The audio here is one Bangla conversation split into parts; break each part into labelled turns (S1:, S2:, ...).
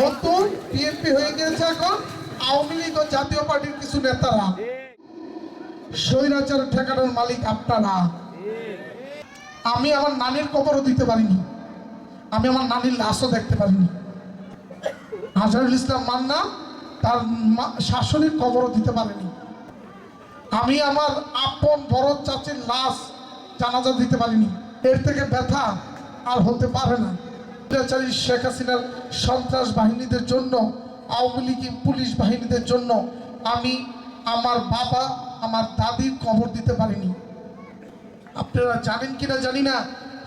S1: নতুন বিএনপি হয়ে গেছে এখন। আওয়ামী লীগ ও জাতীয় পার্টির কিছু নেতারা। স্বৈরাচার ঠেকানোর মালিক আপনারা। আমি আমার নানির কবরও দিতে পারিনি। আমি আমার নানির লাশও দেখতে পারিনি। হাজারুল ইসলাম মান্না তার শাশুড়ির কবরও দিতে পারেনি। আমি আমার আপন বড় চাচির লাশ জানাজা দিতে পারিনি। এর থেকে ব্যথা আর হতে পারে না। অত্যাচারী শেখ হাসিনার সন্ত্রাস বাহিনীদের জন্য, আওয়ামী লীগের পুলিশ বাহিনীদের জন্য আমি আমার বাবা, আমার দাদির কবর দিতে পারিনি। আপনারা জানেন কিনা জানি না,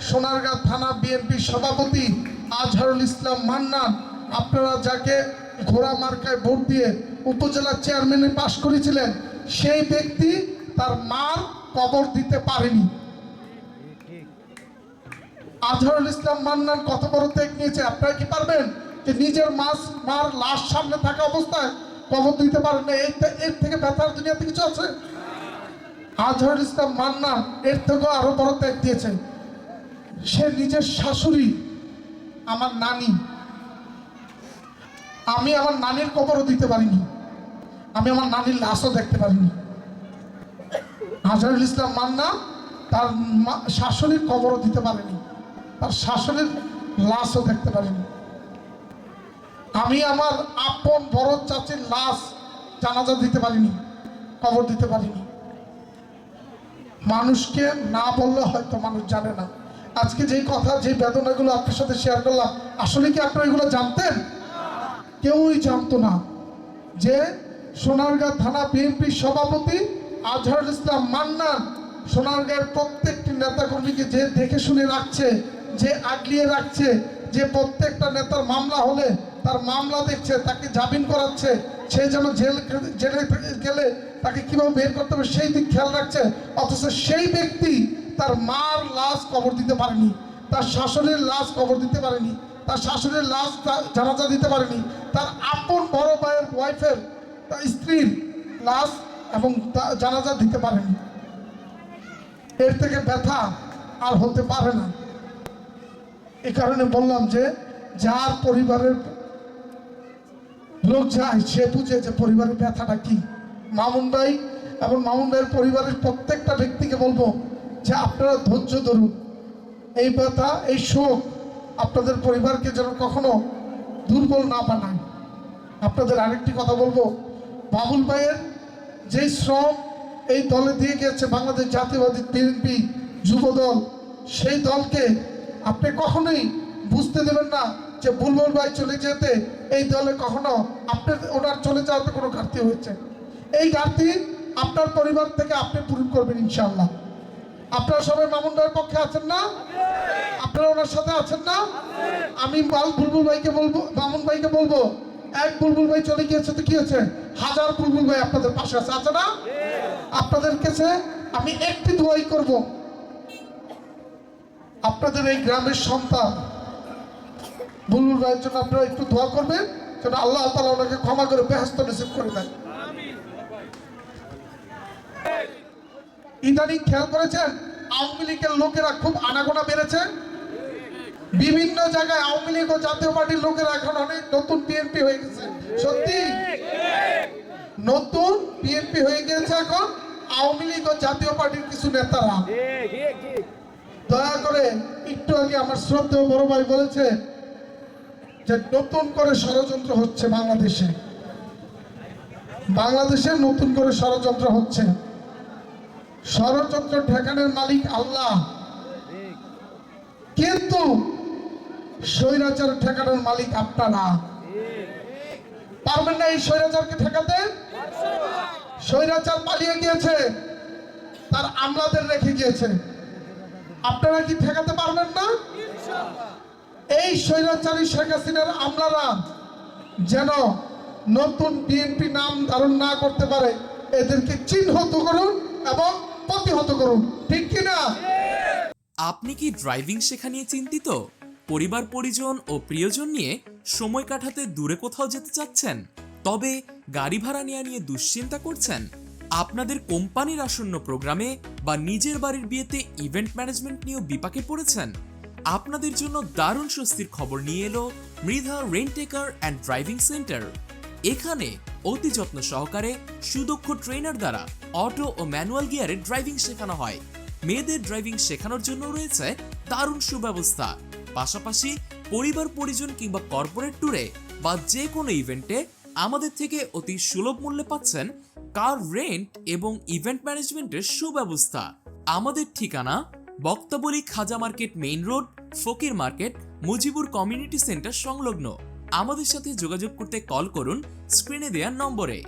S1: সোনারগাঁ থানা বিএনপির সভাপতি আজহারুল ইসলাম মান্নান আপনারা যাকে ঘোড়া মার্কায় ভোট দিয়ে উপজেলা চেয়ারম্যানে পাশ করেছিলেন, সেই ব্যক্তি তার মার কবর দিতে পারেনি। আজহারুল ইসলাম মান্নান কত বড় ত্যাগ নিয়েছে, আপনারা কি পারবেন? যে নিজের মাস, মার লাশ সামনে থাকা অবস্থায় কবর দিতে পারেন না, এর থেকে ব্যথার দুনিয়াতে কিছু আছে? আজহারুল ইসলাম মান্নান এর থেকেও আরও বড় ত্যাগ দিয়েছে সে নিজের শাশুড়ি, আমার নানি। আমি আমার নানির কবরও দিতে পারিনি। আমি আমার নানির লাশও দেখতে পারিনি। আজহারুল ইসলাম মান্না তার শাশুড়ির কবরও দিতে পারেনি। তার শাশুড়ির লাশও দেখতে পারিনি। আমি আমার আপন বড় চাচির লাশ জানাজা দিতে পারিনি, কবর দিতে পারিনি। মানুষকে না বললে হয়তো মানুষ জানে না। আজকে যেই কথা যে বেদনাগুলো আপনার সাথে শেয়ার করলাম, আসলে কি আপনারা এগুলো জানতেন? কেউই জানতো না যে সোনারগাঁ থানা বিএনপির সভাপতি আজহারুল ইসলাম মান্নান সোনারগাঁয়ের প্রত্যেকটি নেতাকর্মীকে যে দেখে শুনে রাখছে যে আগলিয়ে রাখছে, যে প্রত্যেকটা নেতার মামলা হলে তার মামলা দেখছে, তাকে জামিন করাচ্ছে, সে যেন জেল জেলে গেলে তাকে কীভাবে বের করতে হবে সেই দিক খেয়াল রাখছে, অথচ সেই ব্যক্তি তার মার লাশ কবর দিতে পারেনি, তার শাশুড়ির লাশ কবর দিতে পারেনি, তার শাশুড়ির লাশ জানাজা দিতে পারেনি, তার আপন বড় ভাইয়ের ওয়াইফের তার স্ত্রীর লাশ এবং জানাজা দিতে পারেনি। এর থেকে ব্যথা আর হতে পারে না। এই কারণে বললাম যে, যার পরিবারের লোক যায় সে বুঝে যে পরিবারের ব্যথাটা কি। মামুন ভাই এবং মামুন ভাইয়ের পরিবারের প্রত্যেকটা ব্যক্তিকে বলব যে আপনারা ধৈর্য ধরুন। এই ব্যথা, এই শোক আপনাদের পরিবারকে যেন কখনো দুর্বল না বানায়। আপনাদের আরেকটি কথা বলব, বাবুল ভাইয়ের যেই শ্রম এই দলে দিয়ে গেছে বাংলাদেশ জাতীয়বাদী বিএনপি যুবদল সেই দলকে আপনি কখনোই বুঝতে দেবেন না যে বুলবুল ভাই চলে যেতে এই দলে কখনো আপনার, ওনার চলে যাওয়াতে কোনো ঘাটতি হয়েছে। এই ঘাটতি আপনার পরিবার থেকে আপনি পূরণ করবেন ইনশাল্লাহ আপনারা সবাই মামুন ভাইয়ের পক্ষে আছেন না? আপনারা ওনার সাথে আছেন না? আমি বাল বুলবুল ভাইকে বলব, মামুন ভাইকে বলব, এক বুলবুল ভাই চলে গিয়েছে তো কি হয়েছে? হাজার বুলবুল ভাই আপনাদের পাশে আছে আছে না? আপনাদের কাছে আমি একটি দোয়াই করব। আপনাদের এই গ্রামের সন্তান বুলবুল ভাইয়ের জন্য আপনারা একটু দোয়া করবেন, যেন আল্লাহ তালা ওনাকে ক্ষমা করে বেহস্ত রিসিভ করে দেন। ইদানিং খেয়াল করেছেন? আওয়ামী লীগের লোকেরা খুব আনাগোনা বেড়েছে। বিভিন্ন জায়গায় আওয়ামী লীগ ও জাতীয় পার্টির লোকেরা এখন অনেক নতুন বিএনপি হয়ে গেছে। সত্যি? নতুন বিএনপি হয়ে গেছে এখন আওয়ামী লীগ ও জাতীয় পার্টির কিছু নেতারা। দয়া করে একটু আগে আমার শ্রদ্ধেয় বড় ভাই বলেছে যে নতুন করে ষড়যন্ত্র হচ্ছে বাংলাদেশে। বাংলাদেশে নতুন করে ষড়যন্ত্র হচ্ছে। ষড়যন্ত্র ঠেকানোর মালিক আল্লাহ। কিন্তু স্বৈরাচার ঠেকানোর মালিক আপনারা। পারবেন না এই স্বৈরাচারকে ঠেকাতে? স্বৈরাচার পালিয়ে গিয়েছে, তার আমলাদের রেখে গিয়েছে। আপনারা কি ঠেকাতে পারবেন না? এই স্বৈরাচারী শেখ হাসিনার আমলারা যেন নতুন বিএনপি নাম ধারণ না করতে পারে, এদেরকে চিহ্নিত করুন এবং প্রতিহত করুন, ঠিক কিনা
S2: আপনি কি ড্রাইভিং শেখা নিয়ে চিন্তিত? পরিবার, পরিজন ও প্রিয়জন নিয়ে সময় কাটাতে দূরে কোথাও যেতে চাচ্ছেন? তবে গাড়ি ভাড়া নেওয়া নিয়ে দুশ্চিন্তা করছেন? আপনাদের কোম্পানির আসন্ন প্রোগ্রামে বা নিজের বাড়ির বিয়েতে ইভেন্ট ম্যানেজমেন্ট নিয়েও বিপাকে পড়েছেন? আপনাদের জন্য দারুণ স্বস্তির খবর নিয়ে এলো Mridha rent a car and driving centre এখানে অতি যত্ন সহকারে সুদক্ষ ট্রেনার দ্বারা অটো ও ম্যানুয়াল গিয়ারে ড্রাইভিং শেখানো হয়। মেয়েদের ড্রাইভিং শেখানোর জন্য রয়েছে দারুণ সুব্যবস্থা। পাশাপাশি পরিবার, পরিজন কিংবা কর্পোরেট ট্যুরে বা যে কোনো ইভেন্টে আমাদের থেকে অতি সুলভ মূল্যে পাচ্ছেন কার রেন্ট এবং ইভেন্ট ম্যানেজমেন্টের সুব্যবস্থা। আমাদের ঠিকানা Baktaboli Khaja market main road, Fakir market, Mujibur community centre সংলগ্ন। আমাদের সাথে যোগাযোগ করতে কল করুন, স্ক্রিনে দেওয়ার নম্বরে।